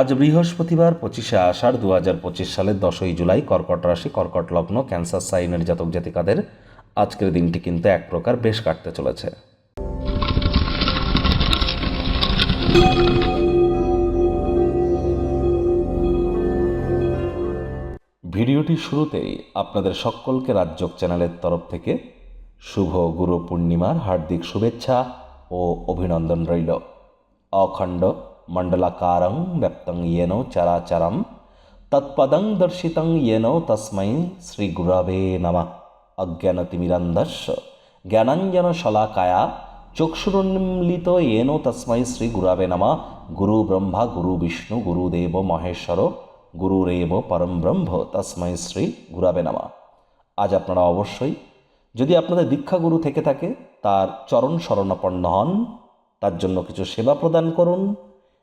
আজ বৃহস্পতিবার পঁচিশে আষাঢ় দু হাজার পঁচিশ সালের দশই জুলাই কর্কট রাশি, কর্কট লগ্ন, ক্যান্সার সাইনের জাতক জাতিকাদের আজকের দিনটি কিন্তু এক প্রকার বেশ কাটতে চলেছে। ভিডিওটির শুরুতেই আপনাদের সকলকে রাজ্যক চ্যানেলের তরফ থেকে শুভ গুরু পূর্ণিমার হার্দিক শুভেচ্ছা ও অভিনন্দন রইল। অখণ্ড మండలకారం వ్యాప్తం ఏనో చరాచరం తత్పదం దర్శితం ఏనో తస్మై శ్రీ గురవే నమ అజ్ఞానతిమిరంధస్ জ্ঞানাঞ্জন শলাকায়া চক্ষুরোন্মিলিত এনো তস্মৈ গুরু ব্রহ্মা গুরু বিষ্ণু গুরুদেব মহেশ্বর গুরুরেব পরম ব্রহ্ম তস্মৈ শ্রী গুরাবে নমা আজ আপনারা অবশ্যই যদি আপনাদের দীক্ষাগুরু থেকে থাকে, তার চরণ শরণাপন্ন হন, তার জন্য কিছু সেবা প্রদান করুন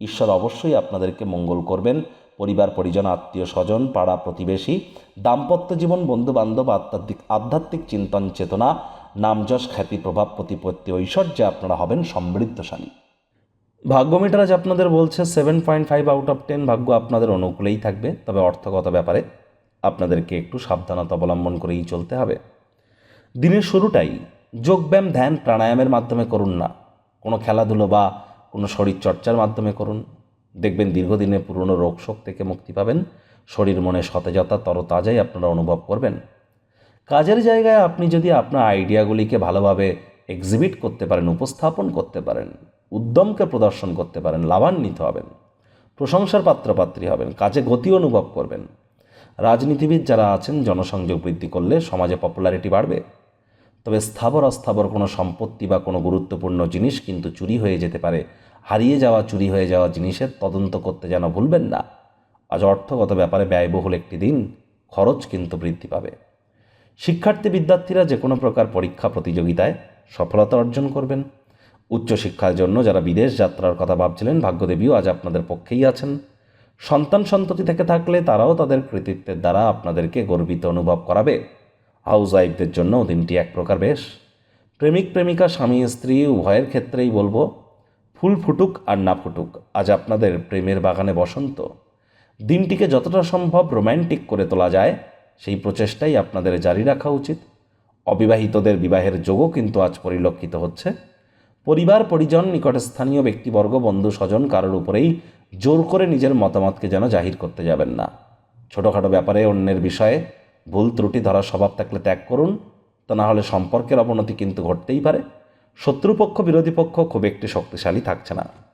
ঈশ্বর অবশ্যই আপনাদেরকে মঙ্গল করবেন। পরিবার, পরিজন, আত্মীয়, স্বজন, পাড়া, প্রতিবেশী, দাম্পত্য জীবন বন্ধু বান্ধব আধ্যাত্মিক আধ্যাত্মিক চিন্তন চেতনা নামযশ খ্যাতি, প্রভাব, প্রতিপত্তি, ঐশ্বর্যে আপনারা হবেন সমৃদ্ধশালী। ভাগ্য মিটার আজ আপনাদের বলছে seven point five out of ten ভাগ্য আপনাদের অনুকূলেই থাকবে। তবে অর্থগত ব্যাপারে আপনাদেরকে একটু সাবধানতা অবলম্বন করেই চলতে হবে। দিনের শুরুটাই যোগব্যায়াম, ধ্যান, প্রাণায়ামের মাধ্যমে করুন না। কোনো খেলাধুলো বা কোনো শরীরচর্চার মাধ্যমে করুন। দেখবেন দীর্ঘদিনে পুরনো রোগ শোক থেকে মুক্তি পাবেন। শরীর মনে সতেজতা তরতাজাই আপনারা অনুভব করবেন। কাজের জায়গায় আপনি যদি আপনার আইডিয়াগুলিকে ভালোভাবে এক্সিবিট করতে পারেন, উপস্থাপন করতে পারেন, উদ্যমকে প্রদর্শন করতে পারেন, লাভান্বিত হবেন, প্রশংসার পাত্রপাত্রী হবেন, কাজে গতি অনুভব করবেন। রাজনীতিবিদ যারা আছেন, জনসংযোগ বৃদ্ধি করলে সমাজে পপুলারিটি বাড়বে। তবে স্থাবর অস্থাবর কোনো সম্পত্তি বা কোনো গুরুত্বপূর্ণ জিনিস কিন্তু চুরি হয়ে যেতে পারে। হারিয়ে যাওয়া, চুরি হয়ে যাওয়া জিনিসের তদন্ত করতে যেন ভুলবেন না। আজ অর্থগত ব্যাপারে ব্যয়বহুল একটি দিন, খরচ কিন্তু বৃদ্ধি পাবে। শিক্ষার্থী বিদ্যার্থীরা যে কোনো প্রকার পরীক্ষা প্রতিযোগিতায় সফলতা অর্জন করবেন। উচ্চশিক্ষার জন্য যারা বিদেশ যাত্রার কথা ভাবছিলেন, ভাগ্যদেবীও আজ আপনাদের পক্ষেই আছেন। সন্তান সন্ততি থেকে থাকলে তারাও তাদের কৃতিত্বের দ্বারা আপনাদেরকে গর্বিত অনুভব করাবে। হাউস ওয়াইফদের জন্য দিনটি এক প্রকার বেশ। প্রেমিক, প্রেমিকা, স্বামী, স্ত্রী, উভয়ের ক্ষেত্রেই বলব, ফুল ফুটুক আর না ফুটুক, আজ আপনাদের প্রেমের বাগানে বসন্ত। দিনটিকে যতটা সম্ভব রোম্যান্টিক করে তোলা যায়, সেই প্রচেষ্টাই আপনাদের জারি রাখা উচিত। অবিবাহিতদের বিবাহের যোগও কিন্তু আজ পরিলক্ষিত হচ্ছে। পরিবার, পরিজন নিকটস্থানীয় ব্যক্তিবর্গ, বন্ধু, স্বজন কারোর উপরেই জোর করে নিজের মতামতকে যেন জাহির করতে যাবেন না। ছোটোখাটো ব্যাপারে অন্যের বিষয়ে ভুল ত্রুটি ধরার স্বভাব থাকলে ত্যাগ করুন, তা না হলে সম্পর্কের অবনতি কিন্তু ঘটতেই পারে। শত্রুপক্ষ, বিরোধী পক্ষ খুব একটি শক্তিশালী থাকছে না।